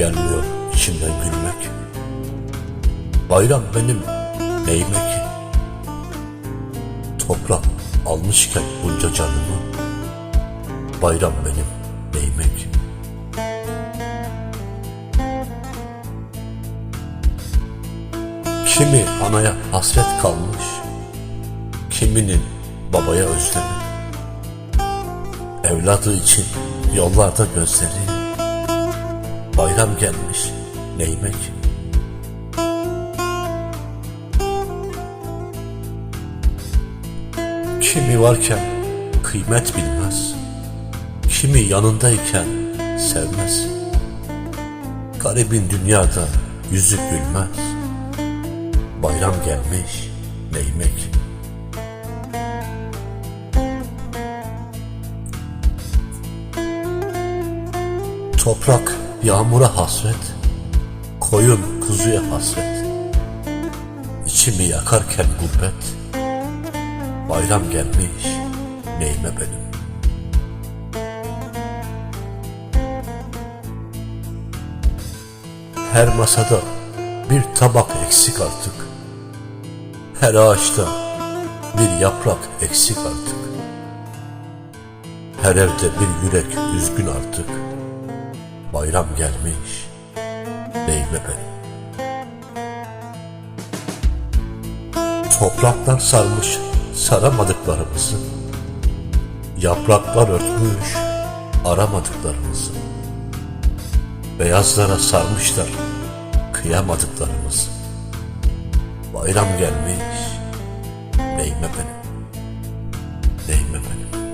Gelmiyor içimden gülmek. Bayram benim neyime ki? Toprak almışken bunca canımı. Bayram benim neyime ki? Kimi anaya hasret kalmış, kiminin babaya özlemi. Evladı için yollarda gözleri, bayram gelmiş neyime ki? Kimi varken kıymet bilmez, kimi yanındayken sevmez. Garibin dünyada yüzü gülmez. Bayram gelmiş neymek. Toprak yağmura hasret, koyun kuzuya hasret. İçimi yakarken gurbet, bayram gelmiş neyime benim. Her masada bir tabak eksik artık. Her ağaçta bir yaprak eksik artık. Her evde bir yürek üzgün artık. Bayram gelmiş, neyime benim. Topraklar sarmış saramadıklarımızı. Yapraklar örtmüş aramadıklarımızı. Beyazlara sarmışlar kıyamadıklarımızı. Bayram gelmiş, neyime benim, neyime benim.